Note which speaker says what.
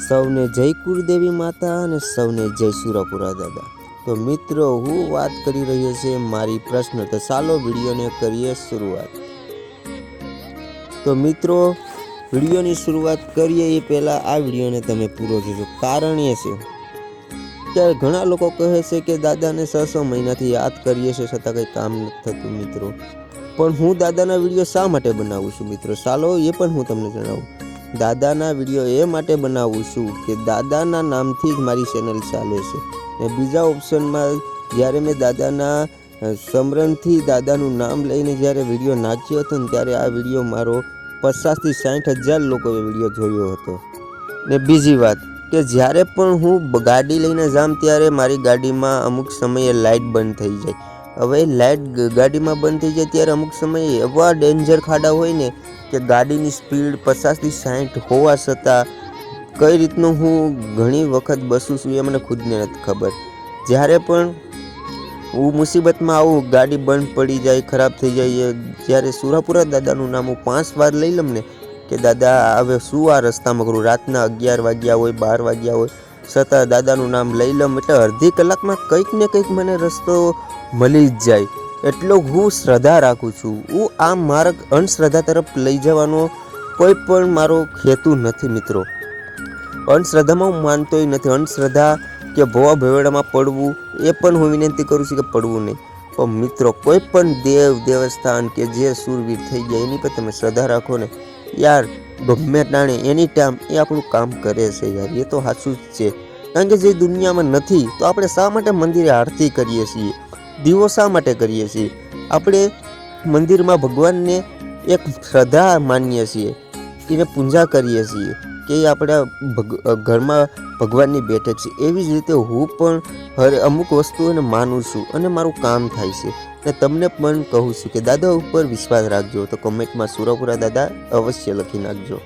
Speaker 1: સૌને જય કુળદેવી માતા અને સૌને જય સુરાપુરા દાદા. તો મિત્રો, હું વાત કરી રહ્યો છે મારી પ્રશ્ન. તો ચાલો વિડીયોને કરીએ શરૂઆત. તો મિત્રો, વિડીયોની શરૂઆત કરીએ એ પહેલાં આ વિડીયોને તમે પૂરો જોજો. કારણ એ છે કે ઘણા લોકો કહે છે કે દાદાને છ છ મહિનાથી યાદ કરીએ છીએ, છતાં કંઈ કામ નથી થતું મિત્રો. પણ હું દાદાના વીડિયો શા માટે બનાવું છું મિત્રો? ચાલો એ પણ હું તમને જણાવું. દાદાના વીડિયો એ માટે બનાવું છું કે દાદાના નામથી જ મારી ચેનલ ચાલે છે. ને બીજા ઓપ્શનમાં જ્યારે મેં દાદાના સમરણથી દાદાનું નામ લઈને જ્યારે વીડિયો નાખ્યો હતો ને ત્યારે આ વીડિયો મારો પચાસથી સાઠ હજાર લોકોએ વીડિયો જોયો હતો. ને બીજી વાત કે જ્યારે પણ હું ગાડી લઈને જામ ત્યારે મારી ગાડીમાં અમુક સમયે લાઇટ બંધ થઈ જાય. હવે લાઇટ ગાડીમાં બંધ થઈ જાય ત્યારે અમુક સમયે એવા ડેન્જર ખાડા હોય ને કે ગાડીની સ્પીડ પચાસથી સાઠ હોવા છતાં કઈ રીતનું હું ઘણી વખત બસું છું એ મને ખુદને નથી ખબર. જ્યારે પણ હું મુસીબતમાં આવું, ગાડી બંધ પડી જાય, ખરાબ થઈ જાય જ્યારે સુરાપુરા દાદાનું નામ હું પાંચ વાર લઈ લઉં ને કે દાદા, હવે શું આ રસ્તામાં કરું? રાતના અગિયાર વાગ્યા હોય, બાર વાગ્યા હોય. છતાં દાદાનું નામ લઈ લઉં એટલે અડધી કલાકમાં કંઈક ને કંઈક મને રસ્તો મળી જ જાય. એટલો હું શ્રદ્ધા રાખું છું. હું આ માર્ગ અંધશ્રદ્ધા તરફ લઈ જવાનો કોઈ પણ મારો હેતુ નથી, મિત્રો. અંધશ્રદ્ધામાં હું માનતોય નથી. અંધશ્રદ્ધા કે ભોવા ભેવડામાં પડવું એ પણ હું વિનંતી કરું છું કે પડવું નહીં. પણ મિત્રો, કોઈ પણ દેવ, દેવસ્થાન કે જે સુરવીર થઈ ગયા, એની પર તમે શ્રદ્ધા રાખો ને. યાર, ગમે ટાણે, એની ટાઈમ એ આપણું કામ કરે છે યાર. એ તો સાચું જ છે. કારણ કે જે દુનિયામાં નથી, તો આપણે શા માટે મંદિરે આરતી કરીએ છીએ? દીવો શા માટે કરીએ છીએ? આપણે મંદિરમાં ભગવાનને એક શ્રદ્ધા માનીએ છીએ. એને પૂજા કરીએ છીએ કે આપણા ભગ, ઘરમાં ભગવાનની બેઠક છે. એવી જ રીતે હું પણ હરે અમુક વસ્તુઓને માનું છું અને મારું કામ થાય છે. અને તમને પણ કહું છું કે દાદા ઉપર વિશ્વાસ રાખજો. તો કોમેન્ટમાં સુરપુરા દાદા અવશ્ય લખી નાખજો.